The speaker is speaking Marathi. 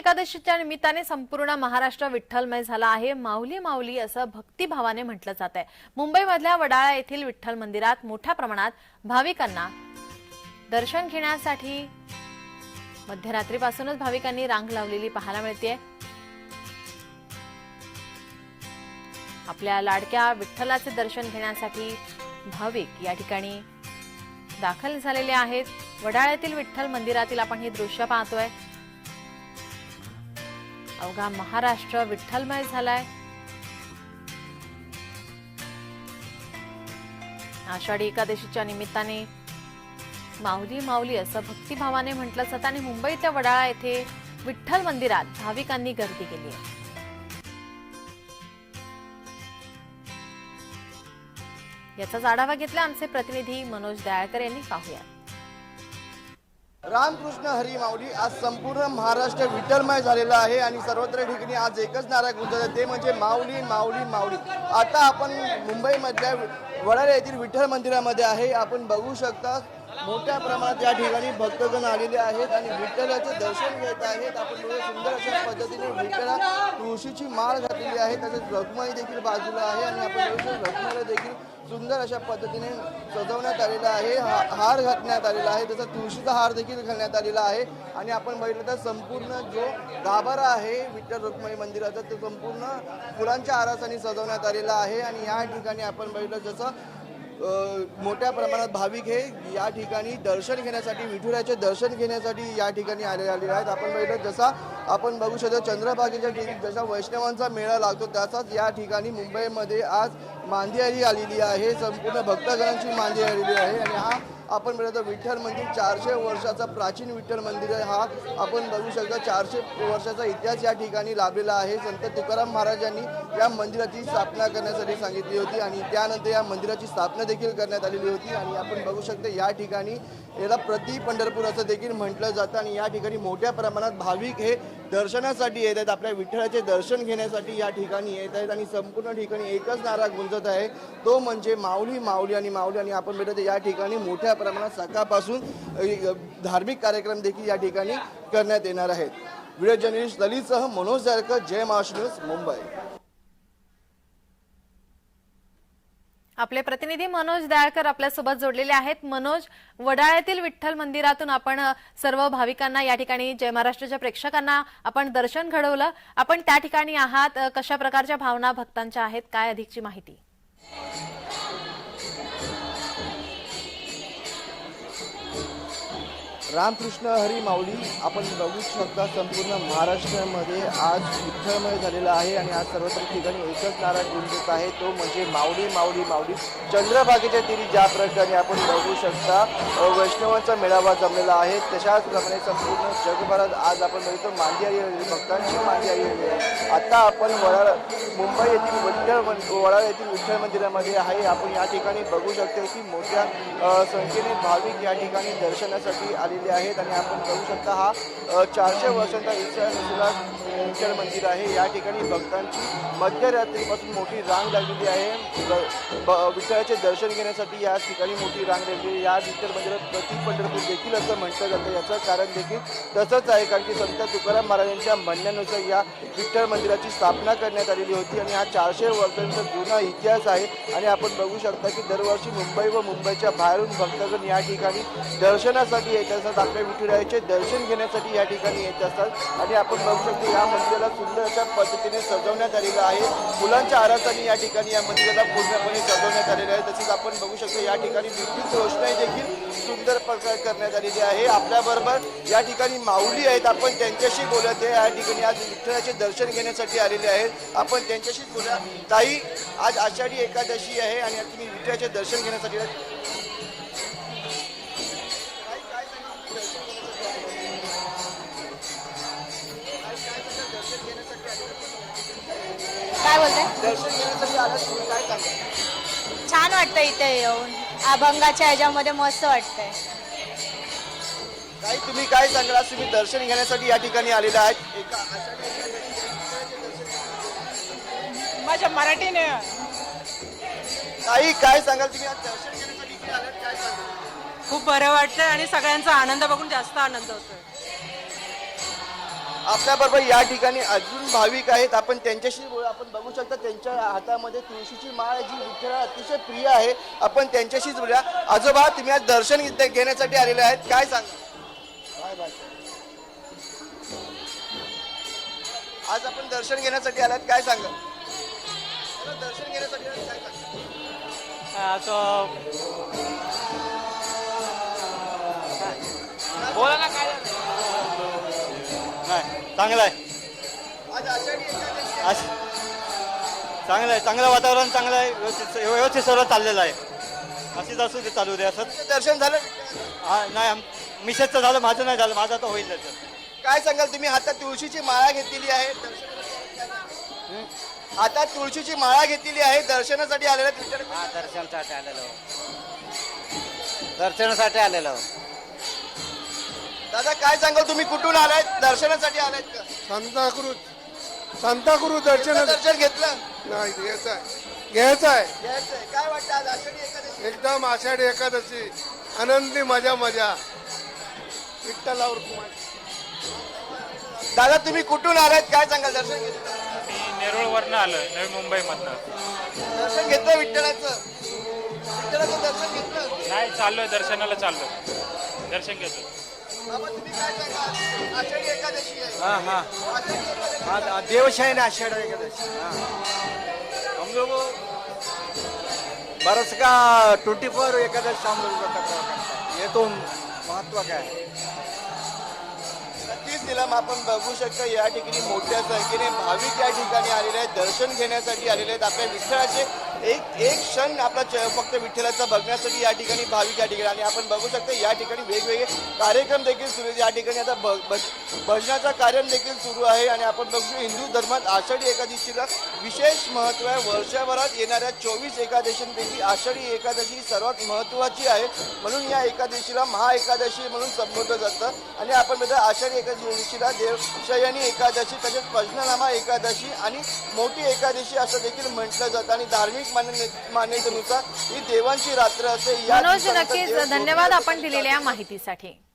एकादशीच्या निमित्ताने संपूर्ण महाराष्ट्र विठ्ठलमय झाला आहे. माऊली माऊली असं भक्तिभावाने म्हटलं जात आहे. मुंबईमधल्या वडाळा येथील विठ्ठल मंदिरात मोठ्या प्रमाणात भाविकांना दर्शन घेण्यासाठी मध्यरात्रीपासूनच भाविकांनी रांग लावलेली पाहायला मिळते आपल्या लाडक्या विठ्ठलाचे दर्शन घेण्यासाठी भाविक या ठिकाणी दाखल झालेले आहेत. वडाळ्यातील विठ्ठल मंदिरातील आपण हे दृश्य पाहतोय. अवघा महाराष्ट्र विठ्ठलमय झालाय. आषाढी एकादशीच्या निमित्ताने माऊली माऊली असं भक्तिभावाने म्हटलं जातं आणि मुंबईच्या वडाळा येथे विठ्ठल मंदिरात भाविकांनी गर्दी केली आहे. याचाच आढावा घेतला आमचे प्रतिनिधी मनोज दयाळकर यांनी पाहूया. रामकृष्ण हरी माऊली आज संपूर्ण महाराष्ट्र विठ्ठलमय झालेला आहे आणि सर्वत्र ठिकाणी आज एकच नारा गुंजत ते म्हणजे माऊली माऊली माऊली. आता आपण मुंबईमधल्या वडाळ येथील विठ्ठल मंदिरामध्ये आहे. आपण बघू शकता मोठ्या प्रमाणात या ठिकाणी भक्तगण आलेले आहेत आणि विठ्ठलाचे दर्शन घेत आहेत. आपण सुंदर अशा पद्धतीने विठ्ठला तुळशीची माळ घातलेली आहे. तसेच रखमाई देखील बाजूला आहे आणि आपण रखमाईला देखील सुंदर अशा पद्धतीने सजवण्यात आलेला आहे. हा- हार घातण्यात आलेला आहे. तसं तुळशीचा हार देखील घालण्यात आलेला आहे. आणि आपण बघितलं तर संपूर्ण जो गाभारा आहे विठ्ठल रुक्मणी मंदिराचा तो संपूर्ण फुलांच्या आरासाने सजवण्यात आलेला आहे. आणि या ठिकाणी आपण बघितलं जसं मोठ्या प्रमाणात भाविक हे या ठिकाणी दर्शन घेण्यासाठी विठुराचे दर्शन घेण्यासाठी या ठिकाणी आले आलेले आहेत. आपण बघितलं जसा आपण बघू शकतो चंद्रभागेच्या ठिकाणी जसा वैष्णवांचा मेळा लागतो तसाच या ठिकाणी मुंबईमध्ये आज मांदियारी आलेली आहे. संपूर्ण भक्तगणांची मांदियारी आलेली आहे. आणि हा आपण बघतो विठ्ठल मंदिर चारशे वर्षाचा प्राचीन विठ्ठल मंदिर आहे. हा आपण बघू शकता चारशे वर्षाचा इतिहास या ठिकाणी लाभलेला आहे. संत तुकाराम महाराजांनी या मंदिराची स्थापना करण्यासाठी सांगितली होती आणि त्यानंतर या मंदिराची स्थापना देखील करण्यात आलेली होती आणि आपण बघू शकतो या ठिकाणी याला प्रति पंढरपूर असं देखील म्हटलं जातं आणि या ठिकाणी मोठ्या प्रमाणात भाविक हे दर्शनासाठी येत आहेत. आपल्या विठ्ठलाचे दर्शन घेण्यासाठी या ठिकाणी येत आहेत आणि संपूर्ण ठिकाणी एकच नारा गुंजत आहे. तो म्हणजे माऊली माऊली आणि माऊली आणि आपण भेटत या ठिकाणी मोठ्या प्रमाणात सकाळपासून धार्मिक कार्यक्रम देखील या ठिकाणी करण्यात येणार आहेत. व्हिडिओ जर्नलिस्ट ललितसह मनोज जारकर जय महाराष्ट्र न्यूज मुंबई. आपले प्रतिनिधी मनोज दयाळकर आपल्यासोबत जोडलेले आहेत. मनोज वडाळ्यातील विठ्ठल मंदिरातून आपण सर्व भाविकांना या ठिकाणी जय महाराष्ट्राच्या प्रेक्षकांना आपण दर्शन घडवलं. आपण त्या ठिकाणी आहात. कशा प्रकारच्या भावना भक्तांच्या आहेत? काय अधिकची माहिती? रामकृष्ण हरी माऊली आपण बघू शकता संपूर्ण महाराष्ट्रामध्ये आज विठ्ठलमय झालेला आहे आणि आज सर्वत्र ठिकाणी एकच नारा गुंजत आहे. तो म्हणजे माऊली माऊली माऊली. चंद्रभागेच्या तिरी ज्या प्रकारे आपण बघू शकता वैष्णवांचा मेळावा जमलेला आहे. तशाच प्रमाणे संपूर्ण जगभरात आज आपण बघितलं मांदी आली भक्तांची मांदी आली आहे. आता आपण वडाळ मुंबई येथील विठ्ठल वडाळ येथील विठ्ठल मंदिरामध्ये आहे. आपण या ठिकाणी बघू शकतो की मोठ्या संख्येने भाविक या ठिकाणी दर्शनासाठी आलेले आहेत आणि आपण बघू शकता हा चारशे वर्षांचा इतिहास विठ्ठल मंदिर आहे. या ठिकाणी भक्तांची मध्यरात्रीपासून मोठी रांग लागलेली आहे. विठ्ठलाचे दर्शन घेण्यासाठी या ठिकाणी मोठी रांग लागलेली आहे. या विठ्ठल मंदिरात प्रति पंढरपूर देखील असं म्हटलं जातं. याचं कारण देखील तसंच आहे कारण की संत तुकाराम महाराजांच्या म्हणण्यानुसार या विठ्ठल मंदिराची स्थापना करण्यात आलेली होती आणि हा चारशे वर्षांचा जुना इतिहास आहे. आणि आपण बघू शकता की दरवर्षी मुंबई व मुंबईच्या बाहेरून भक्तगण या ठिकाणी दर्शनासाठी येत असतात. आपल्या विठुरायाचे दर्शन घेण्यासाठी या ठिकाणी येत असतात. आणि आपण बघू शकतो या मंदिराला सुंदर अशा पद्धतीने सजवण्यात आलेलं आहे. फुलांच्या आरासाने या ठिकाणी या मंदिराला पूर्णपणे सजवण्यात आलेलं आहे. तसेच आपण बघू शकतो या ठिकाणी विद्युत रोषणाई देखील सुंदर प्रकार करण्यात आलेली आहे. आपल्याबरोबर या ठिकाणी माऊली आहेत. आपण त्यांच्याशी बोलत आहे. या ठिकाणी आज विठ्ठलाचे दर्शन घेण्यासाठी आलेले आहेत. आपण त्यांच्याशी बोला ताई आज आषाढी एकादशी आहे आणि तुम्ही विठ्ठलाचे दर्शन घेण्यासाठी दर्शन घेण्यासाठी आलात तुम्ही काय सांगा छान वाटतं इथे येऊन. अभंगाच्या ह्याच्यामध्ये मस्त वाटतंय. ताई तुम्ही काय सांगाल? आज तुम्ही दर्शन घेण्यासाठी या ठिकाणी आलेले आहेत. एका माझ्या मराठीने. ताई काय सांगाल? तुम्ही आज दर्शन घेण्यासाठी इकडे आलात काय सांगाल? खूप बरं वाटतंय आणि सगळ्यांचा आनंद बघून जास्त आनंद होतोय. आपल्याबरोबर या ठिकाणी अजून भाविक आहेत. आपण त्यांच्याशी बोलू. आपण बघू शकता त्यांच्या हातामध्ये तुळशीची माळ जी विठ्ठला अतिशय प्रिय आहे. आपण त्यांच्याशीच बोलूया. आजोबा तुम्ही आज दर्शन घेण्यासाठी आलेले आहेत. काय सांगा आज आपण दर्शन घेण्यासाठी आलात. काय सांगा दर्शन घेण्यासाठी काय सांगा बोला ना काय नाही चांगलं आहे. आज चांगलं आहे. चांगलं वातावरण चांगलं आहे. व्यवस्थित व्यवस्थित सर्व चाललेलं आहे. अशीच असू दे चालू दे असं. दर्शन झालं? हा नाही आम- मिसेसचं झालं माझं नाही झालं. माझं तर होईल त्याचं. काय सांगाल तुम्ही? हातात तुळशीची माळा घेतलेली आहे. हातात तुळशीची माळा घेतलेली आहे. दर्शनासाठी आलेल्या हा दर्शनासाठी आलेलो. दर्शनासाठी आलेलो. दादा काय सांगाल तुम्ही? कुठून आलाय दर्शनासाठी आलायत का? सांताक्रूज. सांताक्रूज दर्शन दर्शन घेतलं? नाही घ्यायचं आहे. घ्यायचं आहे. घ्यायचंय. काय वाटतं आज आषाढी एकादशी? एकदम आषाढी एकादशी. आनंदी मजा मजा. विठ्ठलावर कुमार. दादा तुम्ही कुठून आलायत? काय सांगाल? दर्शन घेतलं? मी नेरुळवरनं आलोय नवी मुंबईमधनं. दर्शन घेतलं विठ्ठलाचं? विठ्ठलाचं दर्शन घेतलं? नाही चाललोय दर्शनाला चाललोय. दर्शन घेतो काय हाँ हाँ. हाँ देवशाही ना आषाढ़ एकादशी. हाँ. हम लोग बरस का ट्वेंटी फोर एकादशी हम लोग ये तो महत्त्व का है नक्कीच निलम आपण बघू शकता या ठिकाणी मोठ्या संख्येने भाविक या ठिकाणी आलेले आहेत. दर्शन घेण्यासाठी आलेले आहेत. आपल्या विठ्ठलाचे एक एक क्षण आपला च- फक्त विठ्ठलाचा बघण्यासाठी या ठिकाणी भाविक या ठिकाणी आणि आपण बघू शकतो या ठिकाणी वेगवेगळे कार्यक्रम देखील सुरू आहेत. या ठिकाणी आता भ- भज- भजनाचा कार्यक्रम देखील सुरू आहे आणि आपण बघू हिंदू धर्मात आषाढी एकादशीला विशेष महत्त्व आहे. वर्षभरात येणाऱ्या चोवीस एकादशींपैकी आषाढी एकादशी ही सर्वात महत्त्वाची आहे. म्हणून या एकादशीला महाएकादशी म्हणून संबोधलं जातं. आणि आपण बघा आषाढी एकादशीला देवशयनी एकादशी तसेच पजनानामा एकादशी आणि मोठी एकादशी असं देखील म्हटलं जातं. आणि धार्मिक मान्य मान्यतेनुसार ही देवांची रात्र असते या मनोज नक्कीच धन्यवाद. आपण दिलेल्या माहितीसाठी